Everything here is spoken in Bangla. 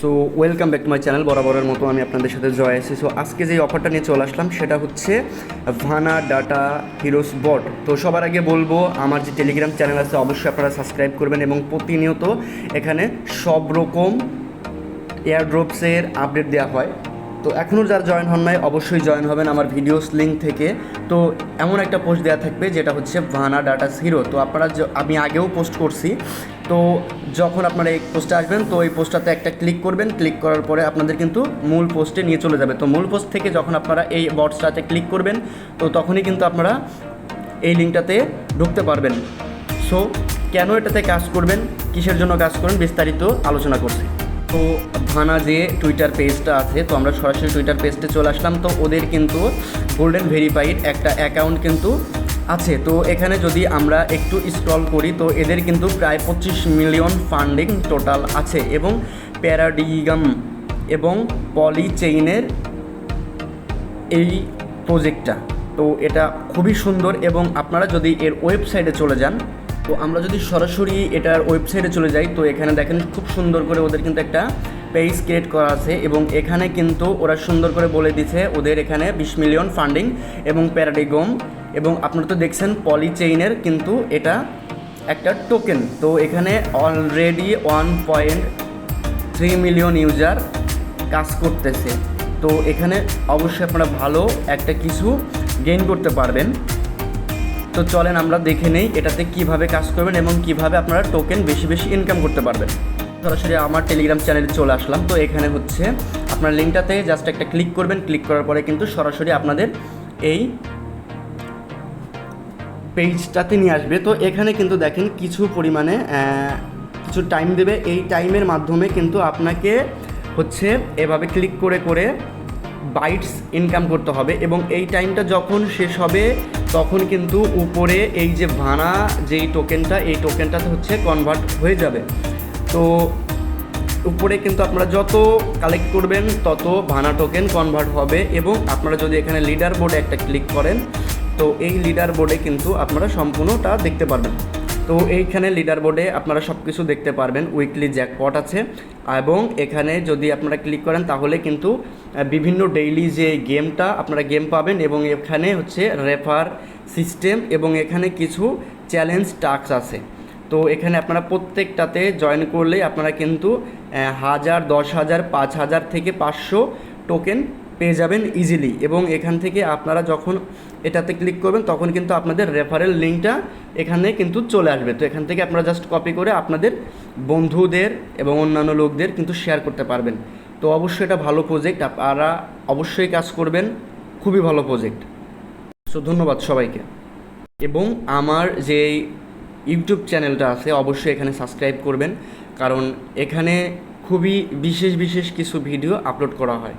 So welcome back to my channel বরাবরের মতো আমি আপনাদের সাথে জয় আছি। সো আজকে যে অফারটা নিয়ে চলে আসলাম, সেটা হচ্ছে ভানা ডাটা হিরোস বট তো সবার আগে বলব, আমার যে টেলিগ্রাম চ্যানেল আছে, অবশ্যই আপনারা সাবস্ক্রাইব করবেন এবং প্রতিনিয়ত এখানে সব রকম এয়ারড্রপসের আপডেট দেওয়া হয়। তো এখনও যারা জয়েন হন নাই, অবশ্যই জয়েন হবেন আমার ভিডিওস লিঙ্ক থেকে। তো এমন একটা পোস্ট দেওয়া থাকবে, যেটা হচ্ছে ভানা ডাটা হিরো তো আপনারা আমি আগেও পোস্ট করছি। তো যখন আপনারা এই পোস্টে আসবেন, তো এই পোস্টটাতে একটা ক্লিক করবেন। ক্লিক করার পরে আপনাদের কিন্তু মূল পোস্টে নিয়ে চলে যাবে। তো মূল পোস্ট থেকে যখন আপনারা এই বটসটাতে ক্লিক করবেন, তো তখনই কিন্তু আপনারা এই লিঙ্কটাতে ঢুকতে পারবেন। সো, কেন এটাতে কাজ করবেন? কিসের জন্য কাজ করবেন? বিস্তারিত আলোচনা করছি। তো ভানা যে টুইটার পেজটা আছে, তো আমরা সরাসরি টুইটার পেজটে চলে আসলাম। তো ওদের কিন্তু গোল্ডেন ভেরিফাইড একটা অ্যাকাউন্ট কিন্তু আছে। তো এখানে যদি আমরা একটু স্ক্রল করি, তো এদের কিন্তু প্রায় পঁচিশ মিলিয়ন ফান্ডিং টোটাল আছে এবং প্যারাডিগাম এবং পলিচেইনের এই প্রজেক্টটা তো এটা খুবই সুন্দর এবং আপনারা যদি এর ওয়েবসাইটে চলে যান, তো আমরা যদি সরাসরি এটার ওয়েবসাইটে চলে যাই, তো এখানে দেখেন খুব সুন্দর করে ওদের কিন্তু একটা পেজ ক্রিয়েট করা আছে এবং এখানে কিন্তু ওরা সুন্দর করে বলে দিছে ওদের এখানে বিশ মিলিয়ন ফান্ডিং এবং প্যারাডিগম এবং আপনারা তো দেখছেন পলি চেইনের কিন্তু এটা একটা টোকেন তো এখানে already one point three million user কাজ করতেছে। তো এখানে অবশ্যই আপনারা ভালো একটা কিছু গেইন করতে পারবেন। তো চলেন আমরা দেখে নেই এটাতে কীভাবে কাজ করবেন এবং কীভাবে আপনারা টোকেন বেশি বেশি ইনকাম করতে পারবেন। সরাসরি আমার টেলিগ্রাম চ্যানেলে চলে আসলাম। তো এখানে হচ্ছে আপনার লিঙ্কটাতে জাস্ট একটা ক্লিক করবেন। ক্লিক করার পরে কিন্তু সরাসরি আপনাদের এই পেজটাতে নিয়ে আসবে। তো এখানে কিন্তু দেখেন কিছু পরিমাণে কিছু টাইম দেবে। এই টাইমের মাধ্যমে কিন্তু আপনাকে হচ্ছে এভাবে ক্লিক করে করে বাইটস ইনকাম করতে হবে এবং এই টাইমটা যখন শেষ হবে, তখন কিন্তু উপরে এই যে ভাড়া, যেই টোকেনটা এই টোকেনটাতে হচ্ছে কনভার্ট হয়ে যাবে। তো উপরে কিন্তু আপনারা যত কালেক্ট করবেন, তত ভানা টোকেন কনভার্ট হবে এবং আপনারা যদি এখানে লিডার বোর্ডে একটা ক্লিক করেন তো এই লিডার বোর্ডে কিন্তু আপনারা সম্পূর্ণটা দেখতে পারবেন। তো এইখানে লিডার বোর্ডে আপনারা সব কিছু দেখতে পারবেন উইকলি জ্যাকপট আছে এবং এখানে যদি আপনারা ক্লিক করেন তাহলে কিন্তু বিভিন্ন ডেইলি যে গেমটা আপনারা গেম পাবেন এবং এখানে হচ্ছে রেফার সিস্টেম এবং এখানে কিছু চ্যালেঞ্জ টাস্ক আছে। তো এখানে আপনারা প্রত্যেকটাতে জয়েন করলেই আপনারা কিন্তু হাজার, দশ হাজার, পাঁচ হাজার থেকে পাঁচশো টোকেন পেয়ে যাবেন ইজিলি এবং এখান থেকে আপনারা যখন এটাতে ক্লিক করবেন, তখন কিন্তু আপনাদের রেফারেল লিঙ্কটা এখানে কিন্তু চলে আসবে। তো এখান থেকে আপনারা জাস্ট কপি করে আপনাদের বন্ধুদের এবং অন্যান্য লোকদের কিন্তু শেয়ার করতে পারবেন। তো অবশ্যই এটা ভালো প্রজেক্ট আপনারা অবশ্যই কাজ করবেন, খুবই ভালো প্রজেক্ট সো ধন্যবাদ সবাইকে। এবং আমার যে ইউটিউব চ্যানেলটা আছে, অবশ্যই এখানে সাবস্ক্রাইব করবেন, কারণ এখানে খুবই বিশেষ বিশেষ কিছু ভিডিও আপলোড করা হয়।